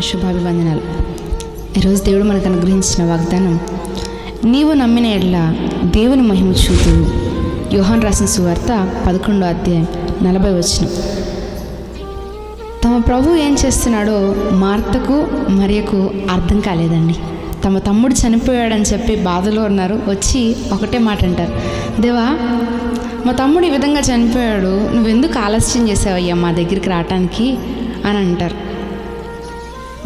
శుభాభివందనాలు ఈరోజు దేవుడు మనకు అనుగ్రహించిన వాగ్దానం నీవు నమ్మిన ఎడ్ల దేవుని మహిమ చూపు. యోహాన్ రాసిన సువార్త పదకొండో అధ్యాయం నలభై వచ్చిన తమ ప్రభు ఏం చేస్తున్నాడో మార్తకు మరియకు అర్థం కాలేదండి. తమ తమ్ముడు చనిపోయాడని చెప్పి బాధలో ఉన్నారు. వచ్చి ఒకటే మాట అంటారు. దేవా మా తమ్ముడు ఈ విధంగా చనిపోయాడు. నువ్వెందుకు ఆలస్యం చేసావయ్యా మా దగ్గరికి రావటానికి? అని అంటారు.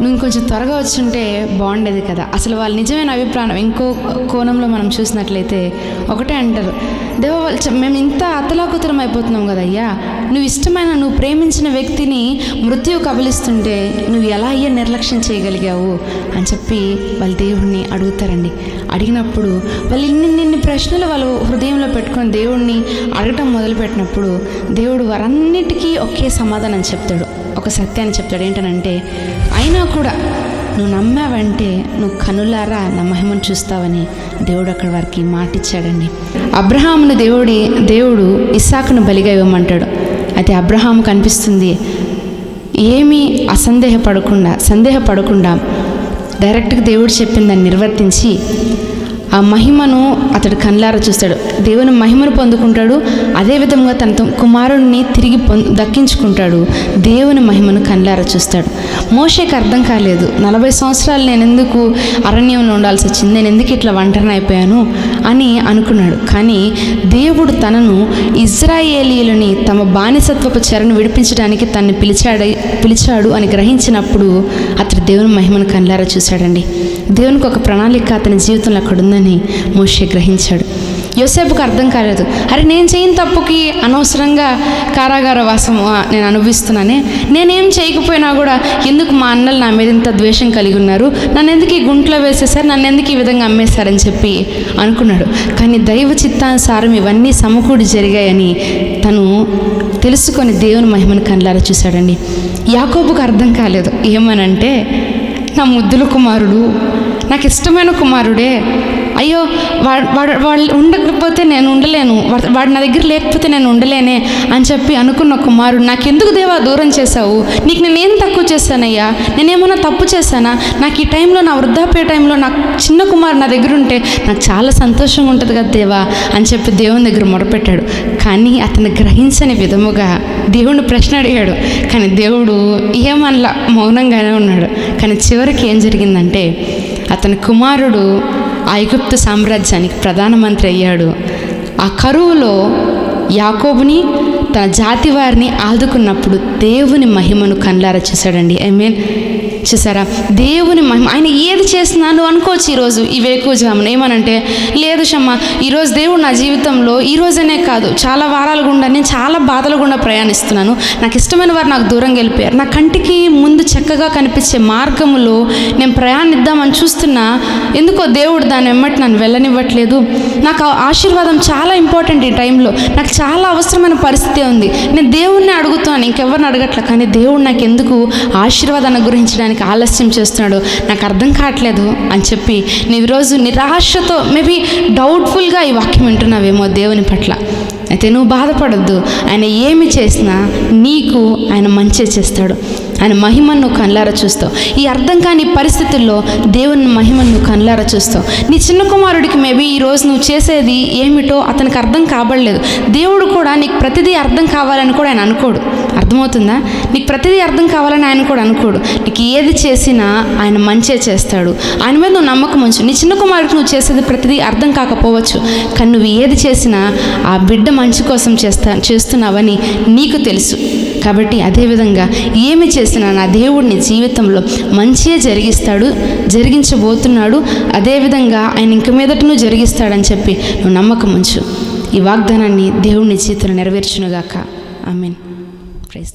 నువ్వు ఇంకొంచెం త్వరగా వచ్చుంటే బాగుండేది కదా. అసలు వాళ్ళ నిజమైన అభిప్రాయం ఇంకో కోణంలో మనం చూసినట్లయితే ఒకటే అంటారు. దేవ వాళ్ళు మేము ఇంత అతలాకుతరం అయిపోతున్నాం కదయ్యా నువ్వు ఇష్టమైన నువ్వు ప్రేమించిన వ్యక్తిని మృత్యు కబలిస్తుంటే నువ్వు ఎలా అయ్యే నిర్లక్ష్యం చేయగలిగావు అని చెప్పి వాళ్ళ దేవుణ్ణి అడుగుతారండి. అడిగినప్పుడు వాళ్ళు ఇన్నిన్ని ప్రశ్నలు వాళ్ళు హృదయంలో పెట్టుకొని దేవుణ్ణి అడగటం మొదలుపెట్టినప్పుడు దేవుడు వారన్నిటికీ ఒకే సమాధానం చెప్తాడు. ఒక సత్యాన్ని చెప్తాడు. ఏంటనంటే అయినా కూడా నువ్వు నమ్మావంటే నువ్వు కనులారా నా మహిమను చూస్తావని దేవుడు అక్కడ వారికి మాటిచ్చాడండి. అబ్రహామును దేవుడి దేవుడు ఇస్సాకును బలిగా ఇవ్వమంటాడు. అయితే అబ్రహాము కనిపిస్తుంది ఏమీ అసందేహపడకుండా సందేహపడకుండా డైరెక్ట్గా దేవుడు చెప్పిన దాన్ని నిర్వర్తించి ఆ మహిమను అతడు కళ్ళారా చూస్తాడు. దేవుని మహిమను పొందుకుంటాడు. అదేవిధంగా తన తం- కుమారుడిని తిరిగి దక్కించుకుంటాడు. దేవుని మహిమను కళ్ళారా చూస్తాడు. మోషేకి అర్థం కాలేదు. నలభై సంవత్సరాలు నేను ఎందుకు అరణ్యంలో ఉండాల్సి వచ్చింది? నేను ఎందుకు ఇట్లా వంటన అయిపోయాను? అని అనుకున్నాడు. కానీ దేవుడు తనను ఇజ్రాయేలీలని తమ బానిసత్వపు చెరను విడిపించడానికి తనని పిలిచాడు పిలిచాడు అని గ్రహించినప్పుడు అతడు దేవుని మహిమను కళ్ళారా చూశాడండి. దేవునికి ఒక ప్రణాళిక అతని జీవితంలో అక్కడ ఉందని మోషే గ్రహించాడు. యోసేపుకు అర్థం కాలేదు. అరే నేను చేయని తప్పుకి అనవసరంగా కారాగార వాసం నేను అనుభవిస్తున్నానే. నేనేం చేయకపోయినా కూడా ఎందుకు మా అన్నలు నా మీద ఇంత ద్వేషం కలిగి ఉన్నారు? నన్ను ఎందుకు ఈ గుంట్లో వేసేసారు నన్ను ఎందుకు ఈ విధంగా అమ్మేశారని చెప్పి అనుకున్నాడు. కానీ దైవ చిత్తానుసారం ఇవన్నీ సమకూడి జరిగాయని తను తెలుసుకొని దేవుని మహిమను కళ్ళారా చూశాడండి. యాకోబుకు అర్థం కాలేదు. ఏమనంటే నా ముద్దుల కుమారుడు. నాకు ఇష్టమైన కుమారుడే. అయ్యో వాడు వాడు వాళ్ళు ఉండకపోతే నేను ఉండలేను. వాడు నా దగ్గర లేకపోతే నేను ఉండలేనే అని చెప్పి అనుకున్న కుమారుడు నాకెందుకు దేవా దూరం చేశావు? నీకు నేనేం తక్కువ చేశానయ్యా? నేనేమన్నా తప్పు చేశానా? నాకు ఈ టైంలో నా వృద్ధాప్య టైంలో నాకు చిన్న కుమారు నా దగ్గర ఉంటే నాకు చాలా సంతోషంగా ఉంటుంది కదా దేవా? అని చెప్పి దేవుని దగ్గర మొరపెట్టాడు. కానీ అతను గ్రహించని విధముగా దేవుడిని ప్రశ్న అడిగాడు. కానీ దేవుడు ఏమనలా మౌనంగానే ఉన్నాడు. కానీ చివరికి ఏం జరిగిందంటే అతని కుమారుడు ఆ ఐగుప్తు సామ్రాజ్యానికి ప్రధానమంత్రి అయ్యాడు. ఆ కరువులో యాకోబుని తన జాతి వారిని ఆదుకున్నప్పుడు దేవుని మహిమను కళ్ళారా చూశాడండి. ఐ మీన్ చూసారా దేవుని మహిమ. ఆయన ఏది చేస్తున్నాను అనుకోవచ్చు ఈరోజు ఈ వేకుజామున ఏమనంటే లేదు షమ్మ ఈరోజు దేవుడు నా జీవితంలో ఈ రోజనే కాదు చాలా వారాలు గుండా నేను చాలా బాధలు గుండా ప్రయాణిస్తున్నాను. నాకు ఇష్టమైన వారు నాకు దూరంగా వెళ్ళిపోయారు. నా కంటికి ముందు చక్కగా కనిపించే మార్గములో నేను ప్రయాణిద్దామని చూస్తున్నా. ఎందుకో దేవుడు దాని వెమ్మటి నన్ను వెళ్ళనివ్వట్లేదు. నాకు ఆశీర్వాదం చాలా ఇంపార్టెంట్ ఈ టైంలో. నాకు చాలా అవసరమైన పరిస్థితి ఉంది. నేను దేవుణ్ణి అడుగుతాను ఇంకెవరిని అడగట్లే కానీ దేవుడు నాకు ఎందుకు ఆశీర్వాదాన్ని గురించడానికి ఆలస్యం చేస్తున్నాడు? నాకు అర్థం కావట్లేదు అని చెప్పి నువ్వు ఈరోజు నిరాశతో మేబీ డౌట్ఫుల్గా ఈ వాక్యం వింటున్నావేమో దేవుని పట్ల. అయితే నువ్వు బాధపడద్దు ఆయన ఏమి చేసినా నీకు ఆయన మంచి చేస్తాడు. ఆయన మహిమను నువ్వు కళ్ళారా చూస్తావు. ఈ అర్థం కాని పరిస్థితుల్లో దేవుని మహిమను నువ్వు కళ్ళారా చూస్తావు. నీ చిన్న కుమారుడికి మేబీ ఈరోజు నువ్వు చేసేది ఏమిటో అతనికి అర్థం కాబడలేదు. దేవుడు కూడా నీకు ప్రతిదీ అర్థం కావాలని కూడా ఆయన అనుకోడు. అర్థమవుతుందా? నీకు ప్రతిదీ అర్థం కావాలని ఆయన కూడా అనుకోడు. నీకు ఏది చేసినా ఆయన మంచే చేస్తాడు. ఆయన మీద నువ్వు నమ్మకం ఉంచు. నీ చిన్న కుమారుడికి నువ్వు చేసేది ప్రతిదీ అర్థం కాకపోవచ్చు. కానీ నువ్వు ఏది చేసినా ఆ బిడ్డ మంచి కోసం చేస్తా చేస్తున్నావని నీకు తెలుసు. కాబట్టి అదేవిధంగా ఏమి చేసినా నా దేవుడు నీ జీవితంలో మంచిగా జరిగిస్తాడు జరిగించబోతున్నాడు. అదేవిధంగా ఆయన ఇంక మీదట నువ్వు జరిగిస్తాడని చెప్పి నువ్వు నమ్మకం ఉంచు. ఈ వాగ్దానాన్ని దేవుడిని జీవితంలో నెరవేర్చునుగాక. I mean praise